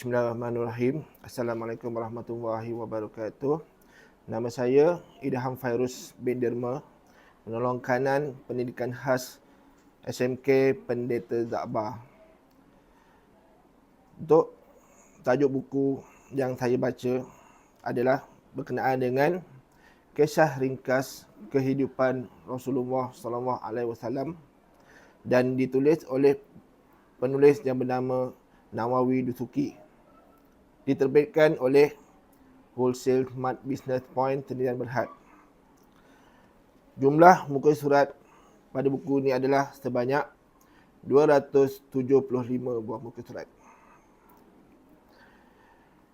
Bismillahirrahmanirrahim. Assalamualaikum warahmatullahi wabarakatuh. Nama saya Idham Fairuz bin Dirma, penolong kanan pendidikan khas SMK Pendeta Zakbar. Untuk tajuk buku yang saya baca adalah berkenaan dengan kisah ringkas kehidupan Rasulullah sallallahu alaihi wasallam dan ditulis oleh penulis yang bernama Nawawi Dusuki. Diterbitkan oleh Wholesale Smart Business Point Sendirian Berhad. Jumlah muka surat pada buku ini adalah sebanyak 275 buah muka surat.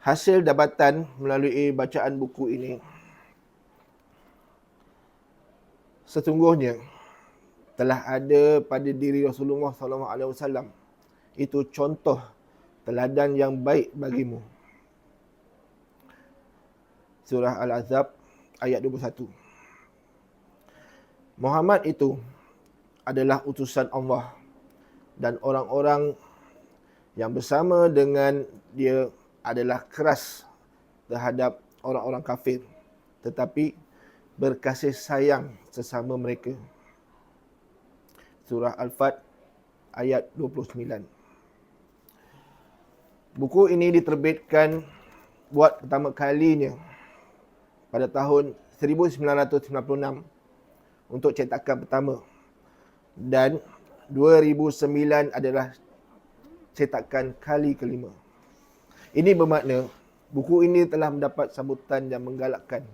Hasil dapatan melalui bacaan buku ini sesungguhnya telah ada pada diri Rasulullah SAW itu contoh teladan yang baik bagimu. Surah Al-Azab ayat 21. Muhammad itu adalah utusan Allah dan orang-orang yang bersama dengan dia adalah keras terhadap orang-orang kafir tetapi berkasih sayang sesama mereka. Surah Al-Fat ayat 29. Buku ini diterbitkan buat pertama kalinya pada tahun 1996 untuk cetakan pertama dan 2009 adalah cetakan kali kelima. Ini bermakna buku ini telah mendapat sambutan yang menggalakkan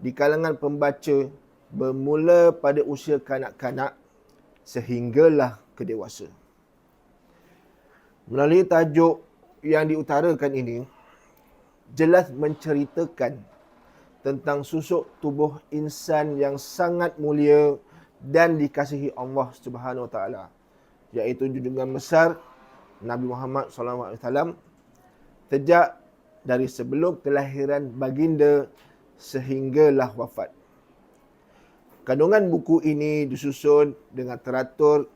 di kalangan pembaca bermula pada usia kanak-kanak sehinggalah ke dewasa. Melalui tajuk yang diutarakan ini jelas menceritakan tentang susuk tubuh insan yang sangat mulia dan dikasihi Allah Subhanahu Wa Taala iaitu junjungan besar Nabi Muhammad sallallahu alaihi wasallam sejak dari sebelum kelahiran baginda sehinggalah wafat. Kandungan buku ini disusun dengan teratur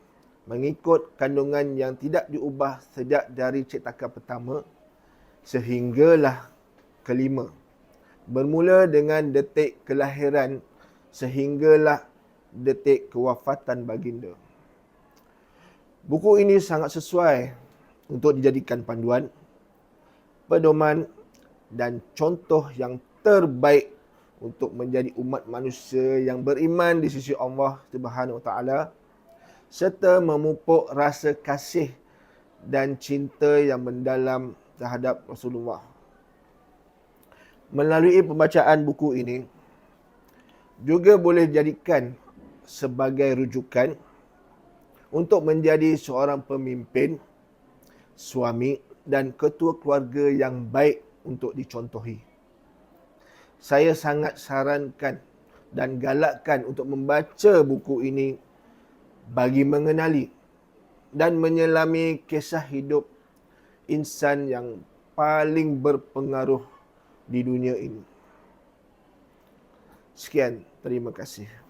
mengikut kandungan yang tidak diubah sejak dari cetakan pertama sehinggalah kelima. Bermula dengan detik kelahiran sehinggalah detik kewafatan baginda. Buku ini sangat sesuai untuk dijadikan panduan, pedoman dan contoh yang terbaik untuk menjadi umat manusia yang beriman di sisi Allah Subhanahu Taala serta memupuk rasa kasih dan cinta yang mendalam terhadap Rasulullah. Melalui pembacaan buku ini juga boleh dijadikan sebagai rujukan untuk menjadi seorang pemimpin, suami dan ketua keluarga yang baik untuk dicontohi. Saya sangat sarankan dan galakkan untuk membaca buku ini bagi mengenali dan menyelami kisah hidup insan yang paling berpengaruh di dunia ini. Sekian, terima kasih.